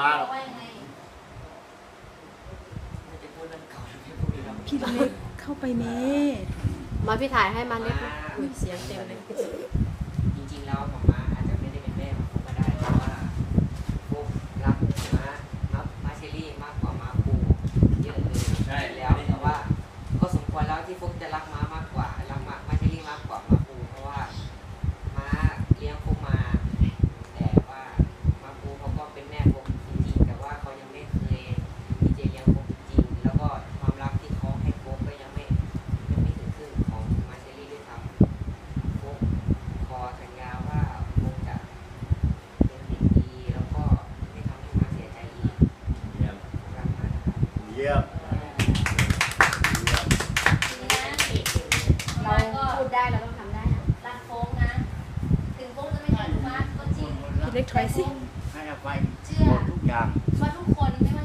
มาหรอกว่ายังไงไม่จะพูดเรื่องเก่าหรือไม่พูดเรื่องพี่เล็กเข้าไปเน่มาพี่ถ่ายให้มันเล็กอุ้ยเสียงเต็มเลย จริงๆแล้วหมอม้าอาจจะไม่ได้เป็นแม่ของผมก็ได้เพราะว่าพวกรักม้านับมาเชอรี่มากกว่าม้าปูเยอะเลย ใช่ แล้วแต่ว่าก็สมควรแล้วที่พวกจะรักม้ามากกว่ารักม้ามาเชอรี่มากกว่าม้าปูเพราะว่าม้าเลี้ยงพวกมา แต่ว่าม้าปูเขาก็เป็นแม่พวกจริงๆแต่ว่าเขายังไม่เคยที่จะเลี้ยงพวกจริงๆแล้วก็ความรักที่เขาให้พวกก็ยังไม่ยังไม่ถึงครึ่งของมาเชอรี่ด้วยซ้ำพวกขอสัญญาว่าพวกจะเป็นเด็กดีแล้วก็ไม่ทำให้ม้าเสียใจอีก เยี่ยม รักม้านะครับ เยี่ยมทีนี้นะเราพูดได้เราต้องทำได้นะรัดโค้งนะ ถึงโค้งจะไม่ใช่ลูกม้าก็จริงคิดเล็กถอยสิให้อภัยเชื่อทุกอย่างว่าทุกคนไม่ว่า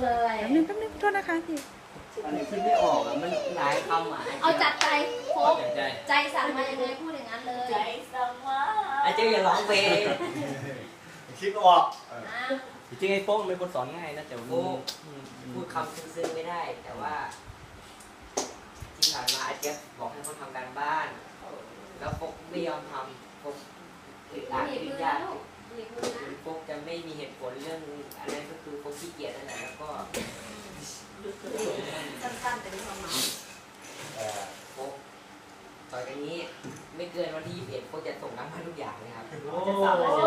เดียวสามคนเลย แป๊บนึงแป๊บนึงโทษนะคะพี่อันนี้คิดไม่ออกอะมันหลายคำอะเอาจัดใจโค้กใจ ใจสั่งมาอย่างไรพูดอย่างนั้นเลยใจสั่งว่าไอ้เจ้าอย่าร้องเพลงคิดไม่ออกอะจริงไอ้โป้งเป็นคนสอนง่ายนะแต่โอ้พูดคำซึ้งๆไม่ได้ แต่ว่า ที่ผ่านมาอาเจี๊ยบบอกให้เขาทำการบ้าน แล้วพวกไม่ยอมทำพวกอึดอัดหนีบอึมืดอยันะดลูก หนีบมือนะพวกจะไม่มีเหตุผลเรื่องอะไรก็คือพวกขี้เกียจนั่นแหละแล้วก็สั้นๆแต่มีความหมายเอ่อพวกต่อจากนี้ไม่เกินวันที่ 21พวกจะส่งน้ำมาทุกอย่างเลยครับโอ้จะสอบแล้วใช่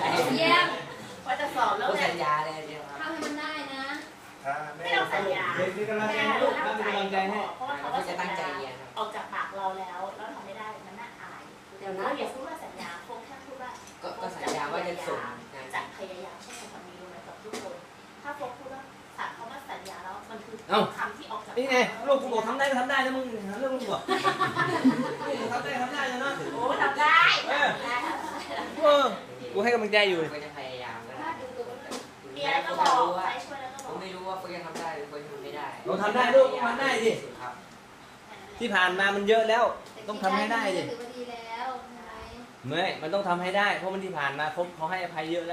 ไหมเยี่ยมว่าจะสอบแล้วพวกไงสัญญาเลยเนี่ยครับทำให้มันได้นะถ้าไม่ต้องสัญญาเป็นกำลังใจให้ลูกเป็นกำลังใจให้เพราะว่าเขาเขาก็ก็จะสัญตั้ง แล้วมันคือคำที่ออกจากนี่ไงลูกกูบอกทำได้ก็ทำได้นะมึงหาเรื่องมึงบอกลูกทำได้ทำได้นะโอ้ทำได้เออได้ค่ะเออกูให้กำลังใจอยู่ก็จะพยายามก็ได้มีอะไรก็บอกใครช่วยแล้วก็บผอมกไม่รู้ว่าเขาจะทำได้หรือเขาจะทำไม่ได้เราทำได้ลูกทำได้ดิครับที่ผ่านมามันเยอะแล้วแต่ต้องทำให้ได้ดิถือว่าดีแล้วใช่ไหมไม่มันต้องทำให้ได้เพราะมันที่ผ่านมาเขาเขาให้อภัยเยอะแล้ว